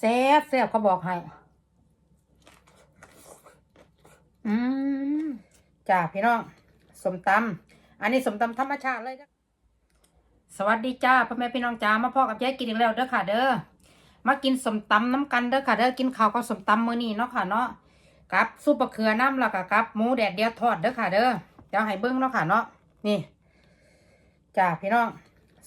แซ่บแซ่บเขาบอกให้ อืมจ้าพี่น้องสมตำอันนี้สมตำธรรมชาติเลยจ้ะสวัสดีจ้าพ่อแม่พี่น้องจ้ามาพ่อกับยายกินอีกแล้วเด้อค่ะ เด้อมากินสมตำน้ำกันเด้อค่ะเด้อกินข้าวกับสมตำมื้อนี้เนาะค่ะเนาะกับซุปมะเขือน้ำแล้วก็กับหมูแดดเดียวทอดเด้อค่ะ เด้อเดี๋ยวให้เบิ้งเนาะค่ะเนาะนี่จ้าพี่น้อง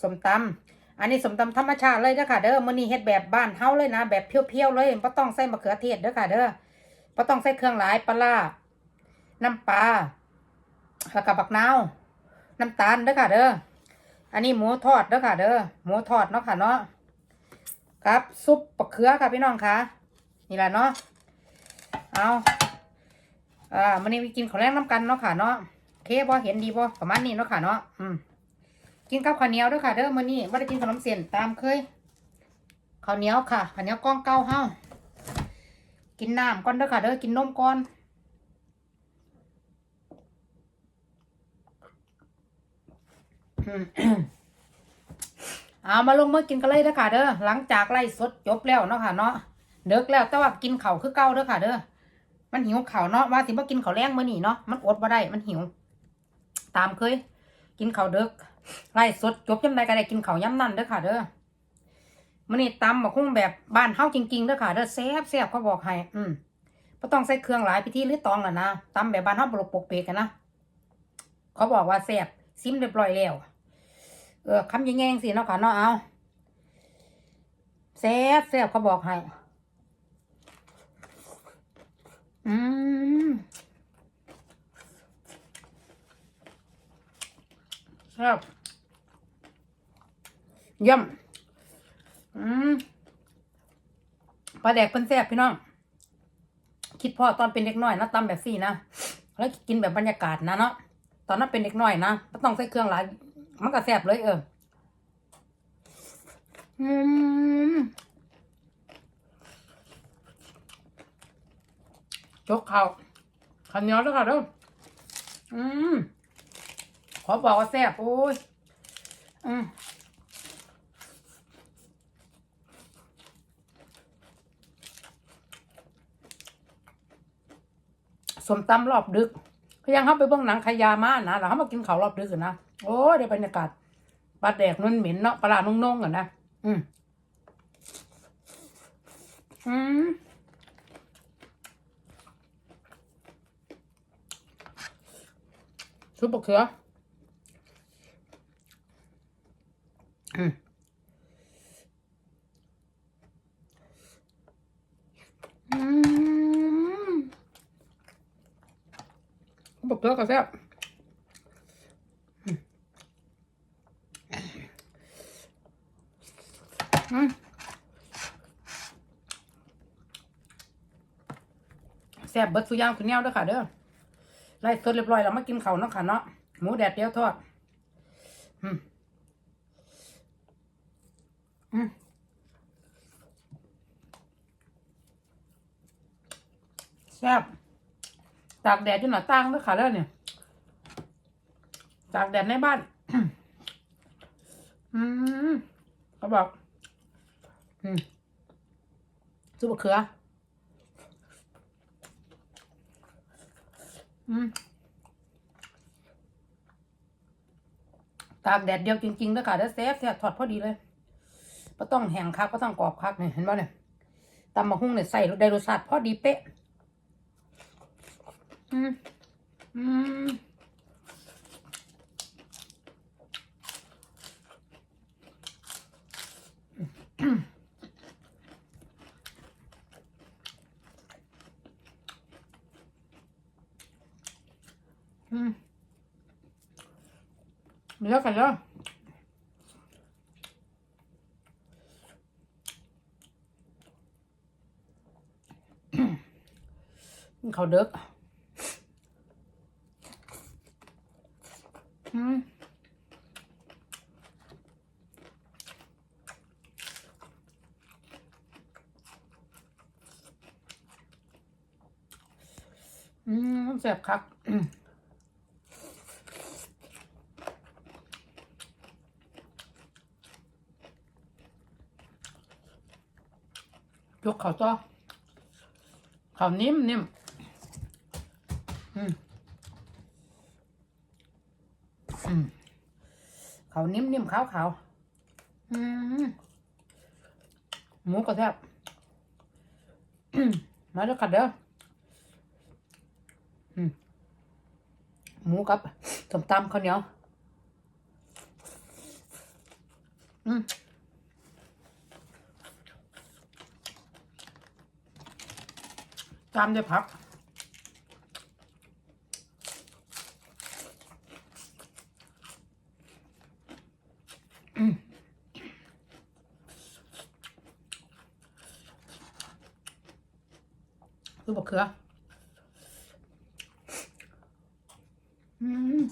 สมตำ อันนี้สมตำธรรมชาติเลยเด้อค่ะเด้อมื้อนี้เฮ็ดแบบบ้านเฮาเลยนะ แบบเพียวๆเลยบ่ต้องใส่มะเขือเทศเด้อค่ะเด้อบ่ต้องใส่เครื่องหลายปลาน้ำปลาแล้วก็บักนาวน้ำตาลเด้อค่ะเด้ออันนี้หมูทอดเด้อค่ะเด้อหมูทอดเนาะค่ะเนาะครับซุปมะเขือค่ะพี่น้องค่ะนี่แหละเนาะเอาอ่ามันนี้ไปกินข้าวแรงน้ำกันเนาะค่ะเนาะโอเคบ่เห็นดีบ่ประมาณนี้เนาะค่ะเนาะอืม กินกับข้าวเหนียวด้วยค่ะเด้อมื้อนี้บ่ได้กินขนมเส้นตามเคยข้าวเหนียวค่ะข้าวเหนียวก้องเก้าเฮากินน้ำก่อนเด้อค่ะเด้อกินนมก่อนอืมเอามาลงมือกินกันเลยเด้อค่ะเด้อหลังจากไล่สดจบแล้วเนาะค่ะเนาะเด็กแล้วแต่ว่ากินเข้าคือเก่าเด้อค่ะเด้อมันหิวเข้าเนาะว่าสิบ่กินเข้าแรงมื้อนี้เนาะมันอดบ่ได้มันหิว ตามเคย กินเข้าเด็ก ไล่สดจบยำใดก็ได้กินข้าวย้ำนั่นเด้อค่ะ เด้อมื้อนี้ตำบักหุ่งแบบบ้านเฮาจริงๆเด้อค่ะเด้อแซ่บแซ่บเขาบอกให้ อืมบ่ต้องใส่เครื่องหลายพิธีหรือตองล่ะนะตำแบบบ้านเฮาบ่ลกปกเปกกันนะเขาบอกว่าแซ่บซิมเรียบร้อยแล้วเออคำยังแงงสิเนาะค่ะเนาะเอาแซ่บแซ่บเขาบอกให้ อืมครับ เยี่ยมอืมปลาแดกเป็นแซ่บพี่น้อง คิดพ่อตอนเป็นเด็กน้อยนะตำแบบสี่นะ แล้วกินแบบบรรยากาศนะเนาะ ตอนนั้นเป็นเด็กน้อยนะไม่ต้องใส่เครื่องหลาย มันก็แซ่บเลยเออ อืมจกข้าข้าวเนียวแล้วค่ะเด้ออืม ขอบอกว่าแซ่บโอ้ย อืม สมตำรอบดึกก็ยังเข้าไปเบื้องหนังขยามานะแล้วเขามากินข้าวรอบดึกนะโอ้ได้บรรยากาศปลาแดกนุ่นเหม็นเนาะปลานุ่งๆอะนะอืมอืมซุปเขืออืมอืม ซุปมะเขือก็แซ่บแซ่บเบิดสุดอยางคุณแนวด้อค่ะเด้อไล่สดเรียบร้อยแล้วมากินเขาเนาะค่ะเนาะหมูแดดเดียวทอดอืมอืมแซ่บ ตากแดดอยู่หน้าต่างเด้อค่ะเด้อเนี่ยตากแดดในบ้าน อืมเขาบอก อืมซุปเขือ อืมตากแดดเดียวจริงๆแล้วค่ะแล้วแซ่บแซ่บทอดพอดีเลยก็ต้องแห้งคักก็ต้องกรอบคักเนี่ยเห็นป่ะเนี่ยตำมะฮุ่งเนี่ยใส่ได้รสชาติพอดีเป๊ะ อืมอืมอืมเดี๋ยวกันแล้วเขาเด็กอืมอืมแซ่บคักยกเขาต่อเขานิ่มนิ่มเขานิ่มนิ่มขาวขาวหมูกระแทบมาเด้อกัดเด้อ หมูกับส้มตำข้าวเหนียว อืมตามด้วยผักอืมลูกบะเขือมอืม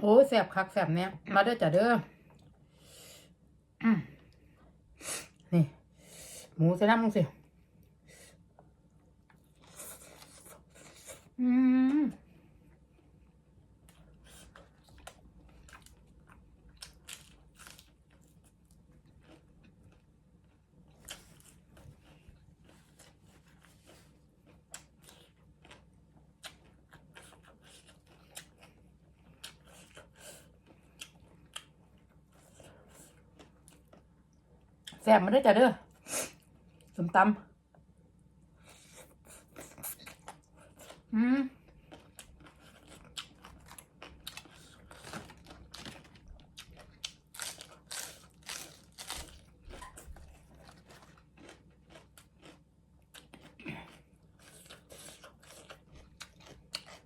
โอ้แสบคักแสบเนี้ยมาเด้อจ้ะเด้ออนี่ หมูใส่น้ำลงสิ อืมแซ่บมาเด้อจ้ะเด้อสมตำอืม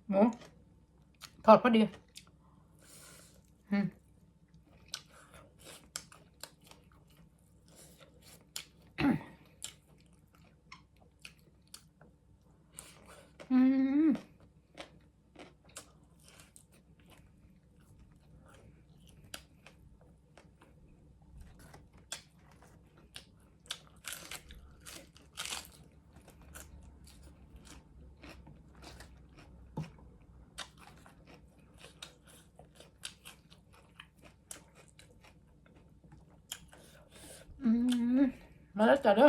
หมูทอดพอดีอืมอืมอืม มาแล้วจ้ะเ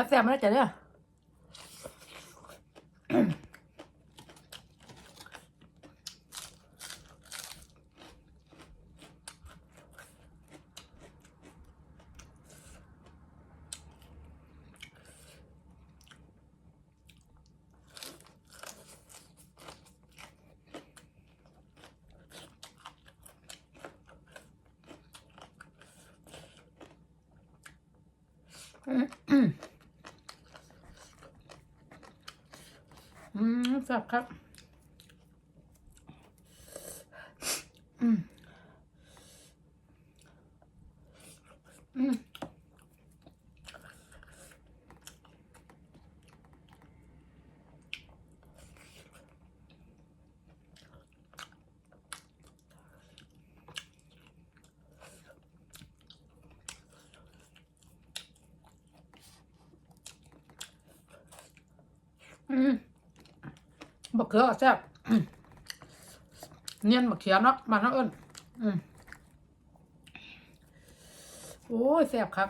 ด้อเตรียมหมูต่ออืมแซ่บๆมาแล้วจ้ะเด้ออืมอืมอืมแซ่บครับ อืม อืมอืม บักเขือแซ่บเนียนบักเขียเนาะมานเนาเอิญโอ้ยแซ่บครับ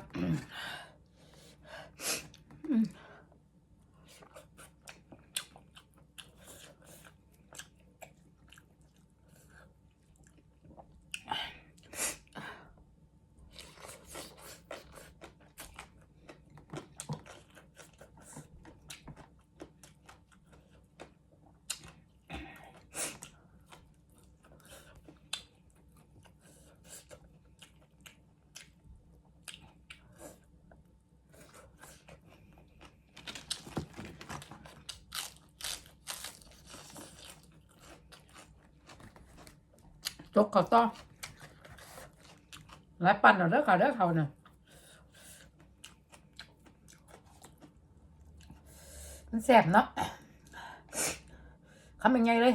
กเขาต่อหลายปั่นเอาเด้อค่ะเด้อเขาน่ะมันแสบเนาะคำยังไงเลย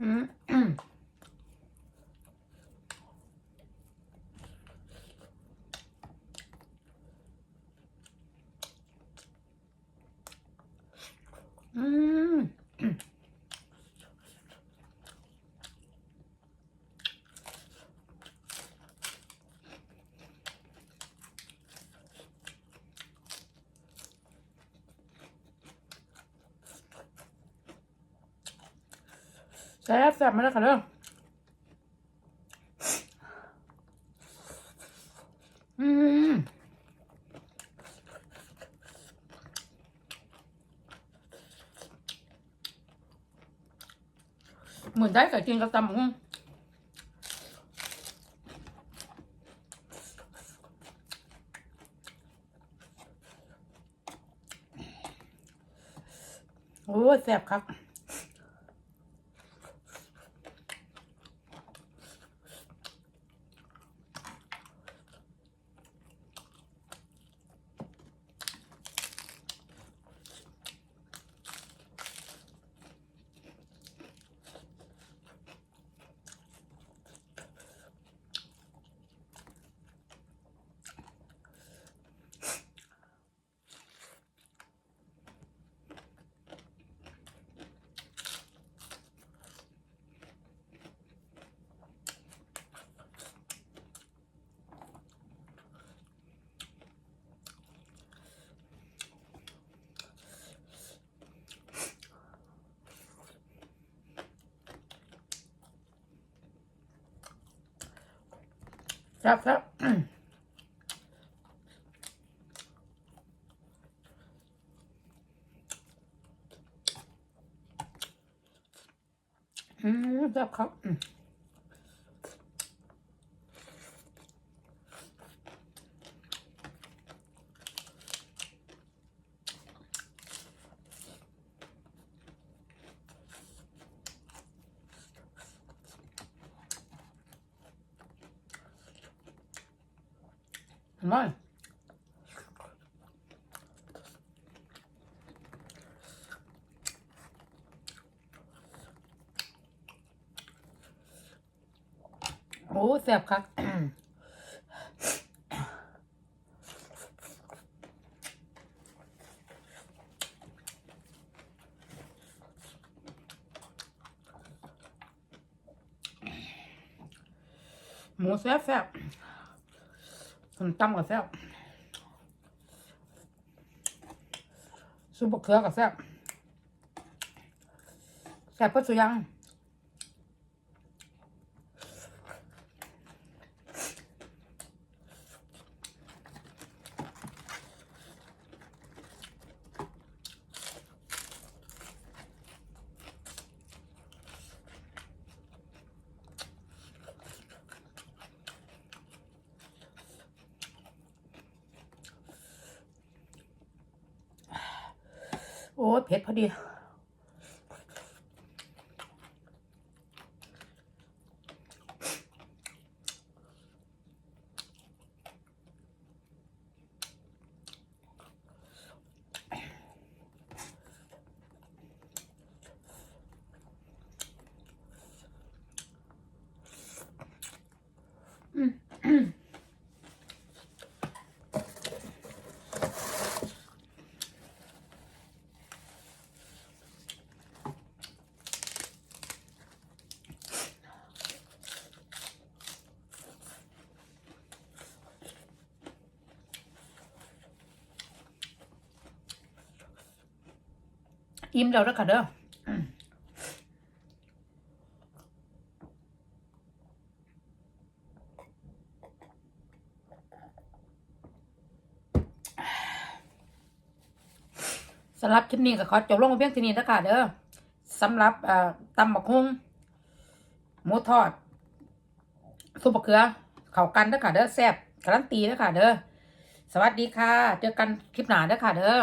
อืมอืมอืม แซ่บแซ่บมาแล้วค่ะเด้ออืมเหมือนได้กับจริงกับตำบักหุ่งโอ้แซ่บครับ ครับครับอืมครับครับ อืมเห็นไหมโอ้แซ่บครับหมูแซ่บแซ่บ ส้มตำกับแซ่บซุปบะเขือกับแซ่บแซ่บก็สุยัง โอ้เผ็ดพอดี อิ่มแล้วนะค่ะเด้ออืมสำหรับคลิปนี้ก็ขอจบลงเพียงเที่านี้นะคะเด้อสำหรับเอ่อตำบักฮุงหมูทอดซุปมะเขือเข้ากันเด้อค่ะเด้อแซ่บการันตีเด้อค่ะเด้อสวัสดีค่ะ เจอกันคลิปหน้าเด้อค่ะเด้อ